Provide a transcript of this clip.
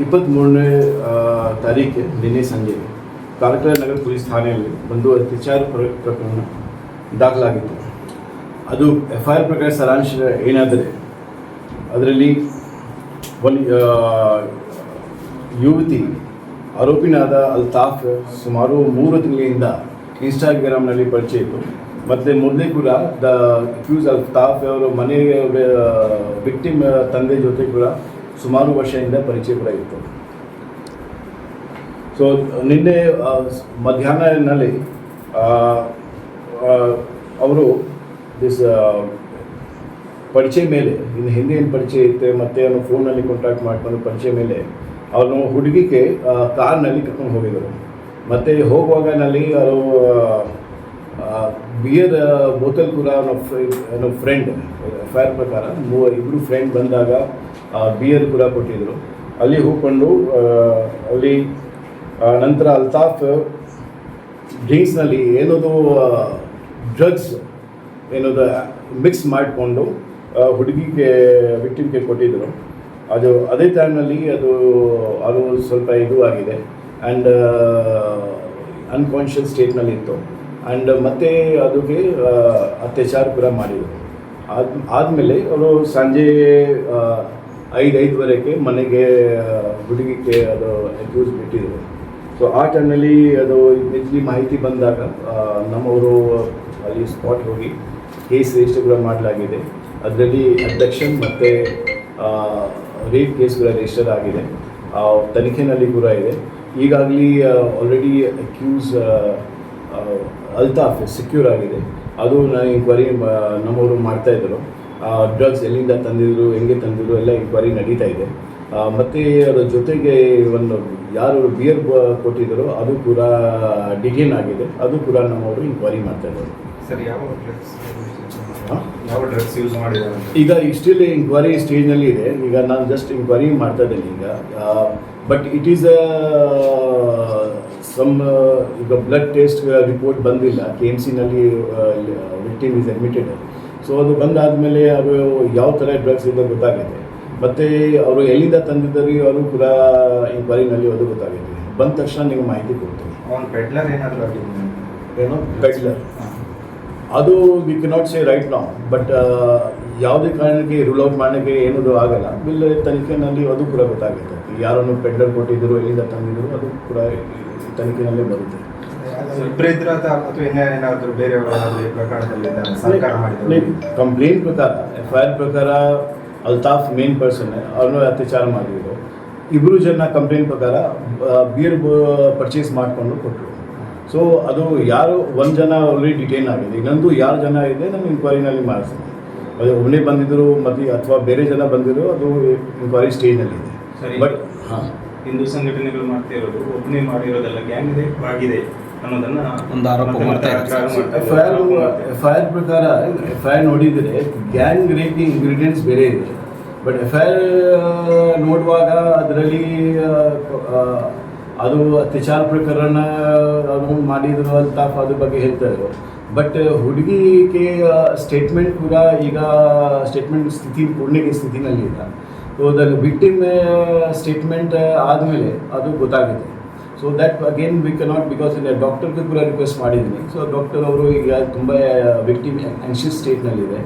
ಇಪ್ಪತ್ತ್ಮೂರನೇ ತಾರೀಕು ನಿನ್ನೆ ಸಂಜೆ ಕಾರ್ಕಳ ನಗರ ಪೊಲೀಸ್ ಠಾಣೆಯಲ್ಲಿ ಒಂದು ಅತ್ಯಾಚಾರ ಪ್ರ- ಪ್ರಕರಣ ದಾಖಲಾಗಿತ್ತು. ಅದು ಎಫ್ ಐ ಆರ್ ಪ್ರಕಾರ ಸಾರಾಂಶ ಏನಾದರೆ ಅದರಲ್ಲಿ ಒಂದು ಯುವತಿ ಆರೋಪಿನಾದ ಅಲ್ತಾಫ್ ಸುಮಾರು ಮೂರು ತಿಂಗಳಿಂದ ಇನ್ಸ್ಟಾಗ್ರಾಮ್ನಲ್ಲಿ ಪರಿಚಯ ಇತ್ತು. ಮತ್ತು ಮೊದಲೇ ಕೂಡ ದ ಅಕ್ಯೂಸ್ ಅಲ್ತಾಫ್ ಅವರು ಮನೆಯವರ ವಿಕ್ಟಿಮ್ ತಂದೆ ಜೊತೆ ಕೂಡ ಸುಮಾರು ವರ್ಷದಿಂದ ಪರಿಚಯ ಕೂಡ ಇತ್ತು ಸೊ ನಿನ್ನೆ ಮಧ್ಯಾಹ್ನದಲ್ಲಿ ಅವರು ದಿಸ್ ಪರಿಚಯ ಮೇಲೆ, ಇನ್ನು ಹಿಂದೆ ಏನು ಪರಿಚಯ ಇತ್ತೆ, ಮತ್ತೆ ಅವನು ಫೋನಲ್ಲಿ ಕಾಂಟ್ಯಾಕ್ಟ್ ಮಾಡ್ಕೊಂಡು ಪರಿಚಯ ಮೇಲೆ, ಅವನು ಹುಡುಗಿಗೆ ಕಾರ್ನಲ್ಲಿ ಕರ್ಕೊಂಡು ಹೋಗಿದ್ದರು ಮತ್ತು ಹೋಗುವಾಗನಲ್ಲಿ ಅವರು ಬಿಯರ್ ಬೋತಲ್ ಕೂಡ ಅವನ ಫ್ರೆಂಡ್ ಫೈರ್ ಪ್ರಕಾರ, ಮೂವ ಇಬ್ಬರು ಫ್ರೆಂಡ್ ಬಂದಾಗ ಬಿಯರ್ ಕೂಡ ಕೊಟ್ಟಿದ್ದರು ಅಲ್ಲಿ ಹೋಗ್ಕೊಂಡು ಅಲ್ಲಿ ನಂತರ ಅಲ್ತಾಫ್ ಡ್ರಿಂಕ್ಸ್ನಲ್ಲಿ ಏನದು ಡ್ರಗ್ಸ್ ಏನದು ಮಿಕ್ಸ್ ಮಾಡಿಕೊಂಡು ಹುಡುಗಿಗೆ ವಿಕ್ಟಿಮ್ಗೆ ಕೊಟ್ಟಿದ್ದರು ಅದು, ಅದೇ ಟೈಮ್ನಲ್ಲಿ ಅದು ಅದು ಸ್ವಲ್ಪ ಇದು ಆಗಿದೆ. ಆ್ಯಂಡ್ ಅನ್ಕಾನ್ಷಿಯಸ್ ಸ್ಟೇಟ್ನಲ್ಲಿ ಇತ್ತು. ಆ್ಯಂಡ್ ಮತ್ತೆ ಅದಕ್ಕೆ ಅತ್ಯಾಚಾರ ಕೂಡ ಮಾಡಿದರು. ಆದ, ಆದಮೇಲೆ ಅವರು ಸಂಜೆ ಐದು, ಐದುವರೆಗೆ ಮನೆಗೆ ಹುಡುಗಿಗೆ ಅದು ಅಕ್ಯೂಸ್ ಬಿಟ್ಟಿದ್ರು. ಸೊ ಆ ಟೈಮ್ನಲ್ಲಿ ಅದು ನಿಜಲಿ ಮಾಹಿತಿ ಬಂದಾಗ ನಮ್ಮವರು ಅಲ್ಲಿ ಸ್ಪಾಟ್ ಹೋಗಿ ಕೇಸ್ ರಿಜಿಸ್ಟರ್ ಕೂಡ ಮಾಡಲಾಗಿದೆ. ಅದರಲ್ಲಿ ಅಬ್ಡಕ್ಷನ್ ಮತ್ತು ರೇಪ್ ಕೇಸ್ ಕೂಡ ರಿಜಿಸ್ಟರ್ ಆಗಿದೆ. ತನಿಖೆನಲ್ಲಿ ಕೂಡ ಇದೆ. ಈಗಾಗಲಿ ಆಲ್ರೆಡಿ ಅಕ್ಯೂಸ್ ಅಲ್ತಾಫ್ ಸೆಕ್ಯೂರ್ ಆಗಿದೆ. ಅದು ನಾನು ಎಂಕ್ವೈರಿ ನಮ್ಮವರು ಮಾಡ್ತಾ ಇದ್ದರು ಡ್ರಗ್ಸ್ ಎಲ್ಲಿಂದ ತಂದಿದ್ರು ಹೆಂಗೆ ತಂದಿದ್ರು ಎಲ್ಲ ಎಂಕ್ವೈರಿ ನಡೀತಾ ಇದೆ. ಮತ್ತು ಅದರ ಜೊತೆಗೆ ಒಂದು ಯಾರು ಬಿಯರ್ ಕೊಟ್ಟಿದ್ದರೋ ಅದು ಕೂಡ ಡಿಟೇನ್ ಆಗಿದೆ. ಅದು ಕೂಡ ನಮ್ಮವರು ಇನ್ಕ್ವೈರಿ ಮಾಡ್ತಾ ಇದ್ದಾರೆ. ಸರ್ ಯಾವ ಡ್ರಗ್ಸ್ ಹಾ? ಯಾವ ಡ್ರಗ್ಸ್ ಯೂಸ್ ಮಾಡಿದ್ದಾರೆ? ಅಂತ? ಈಗ ಸ್ಟಿಲ್ ಎಂಕ್ವೈರಿ ಸ್ಟೇಜ್ನಲ್ಲಿ ಇದೆ. ಈಗ ನಾನು ಜಸ್ಟ್ ಎಂಕ್ವೈರಿ ಮಾಡ್ತಾ ಇದ್ದೇನೆ ಈಗ. ಬಟ್ ಇಟ್ ಈಸ್ ಸಮ್ ಈಗ ಬ್ಲಡ್ ಟೆಸ್ಟ್ ರಿಪೋರ್ಟ್ ಬಂದಿಲ್ಲ. ಕೆ ಎಂ ಸಿನಲ್ಲಿ ವಿಕ್ಟಿಮ್ ಇಸ್ ಅಡ್ಮಿಟೆಡ್ ಸೊ ಅದು ಬಂದಾದಮೇಲೆ ಅದು ಯಾವ ಥರ ಡ್ರಗ್ಸ್ ಇದೆ ಗೊತ್ತಾಗಿದೆ ಮತ್ತು ಅವರು ಎಲ್ಲಿಂದ ತಂದಿದ್ದಾರೆ ಅವರು ಕೂಡ ಎಂಕ್ವೈರಿನಲ್ಲಿ ಅದು ಗೊತ್ತಾಗಿದೆ ಬಂದ ತಕ್ಷಣ ನೀವು ಮಾಹಿತಿ ಕೊಡ್ತೀನಿ ಅವ್ನು ಪೆಡ್ಲರ್ ಏನಾದರೂ ಏನೋ? ಪೆಡ್ಲರ್ ಅದು ವಿ ಕೆನಾಟ್ ಸೇ ರೈಟ್ ನಾವು ಬಟ್ ಯಾವುದೇ ಕಾರಣಕ್ಕೆ ರೂಲ್ ಔಟ್ ಮಾಡೋಕ್ಕೆ ಏನದು ಆಗಲ್ಲ. ಬಿಲ್ ತನಿಖೆನಲ್ಲಿ ಅದು ಕೂಡ ಗೊತ್ತಾಗುತ್ತೆ ಯಾರನ್ನು ಪೆಡ್ಲರ್ ಕೊಟ್ಟಿದ್ದರು ಎಲ್ಲಿಂದ ತಂದಿದ್ರು ಅದು ಕೂಡ ತನಿಖೆನಲ್ಲೇ ಬರುತ್ತೆ. ಇಬ್ಬರೇ ಇದ್ರ ಅಥವಾ ಅಥವಾ ಇನ್ನೇ ಏನಾದರೂ ಬೇರೆಯವರು ಏನಾದರೂ ಈ ಪ್ರಕರಣದಲ್ಲಿ ಇದ್ದಾರೆ ಮಾಡಿದ್ರು ಕಂಪ್ಲೇಂಟ್ ಪ್ರಕಾರ ಎಫ್ ಐ ಆರ್ ಪ್ರಕಾರ ಅಲ್ತಾಫ್ ಮೇನ್ ಪರ್ಸನ್ ಅವ್ರನ್ನ ಅತ್ಯಾಚಾರ ಮಾಡಿದ್ರು. ಇಬ್ಬರು ಜನ ಕಂಪ್ಲೇಂಟ್ ಪ್ರಕಾರ ಬಿಯರ್ ಪರ್ಚೇಸ್ ಮಾಡಿಕೊಂಡು ಕೊಟ್ಟರು ಸೊ ಅದು ಯಾರು ಒಂದು ಜನ ಆಲ್ರೆಡಿ ಡಿಟೈನ್ ಆಗಿದೆ. ಇನ್ನೊಂದು ಯಾರು ಜನ ಇದೆ ನಾನು ಇನ್ಕ್ವೈರಿನಲ್ಲಿ ಮಾಡಿಸ್ತೀನಿ ಅದು ಒಬ್ಬನೇ ಬಂದಿದ್ದರು ಮತ್ತು ಅಥವಾ ಬೇರೆ ಜನ ಬಂದಿದ್ರು ಅದು ಎಂಕ್ವೈರಿ ಸ್ಟೇಜ್ನಲ್ಲಿ ಇದೆ. ಸರಿ. ಬಟ್ ಹಾಂ. ಹಿಂದೂ ಸಂಘಟನೆಗಳು ಮಾಡ್ತಾ ಇರೋದು ಒಬ್ಬನೇ ಮಾಡಿರೋದಲ್ಲ ಗ್ಯಾಂಗ್ ಇದೆ ಆಗಿದೆ ಅನ್ನೋದನ್ನ ಒಂದು ಆರೋಪ ಮಾಡ್ತಾ F I R F I R ಪ್ರಕಾರ ಎಫ್ ಐ ಆರ್ ನೋಡಿದರೆ ಗ್ಯಾಂಗ್ ರೇಪ್ಗೆ ಇಂಗ್ರೀಡಿಯೆಂಟ್ಸ್ ಬೇರೆ ಇದೆ. ಬಟ್ ಎಫ್ ಐ ಆರ್ ನೋಡುವಾಗ ಅದರಲ್ಲಿ ಅದು ಅತ್ಯಾಚಾರ ಪ್ರಕರಣ ಅದು ಮಾಡಿದ್ರು ಅಂತ ಅದ್ರ ಬಗ್ಗೆ ಹೇಳ್ತಾರೆ ಇದ್ರು. ಬಟ್ ಹುಡುಗಿಗೆ ಸ್ಟೇಟ್ಮೆಂಟ್ ಕೂಡ ಈಗ ಸ್ಟೇಟ್ಮೆಂಟ್ ಸ್ಥಿತಿ ಪೂರ್ಣಿಗೆ ಸ್ಥಿತಿನಲ್ಲಿ ಇಲ್ಲ ಸೊ ವಿಕ್ಟಿಮ್ ಸ್ಟೇಟ್ಮೆಂಟ್ ಆದಮೇಲೆ ಅದು ಗೊತ್ತಾಗುತ್ತೆ. So that again we cannot because ಡಾಕ್ಟರ್ಗೆ ಕೂಡ ರಿಕ್ವೆಸ್ಟ್ ಮಾಡಿದ್ದೀನಿ. ಸೊ ಡಾಕ್ಟರ್ ಅವರು ಈಗ ತುಂಬ ವಿಕ್ಟಿಮ್ ಆ್ಯಂಕ್ಷಿಯಸ್ ಸ್ಟೇಟ್ನಲ್ಲಿದೆ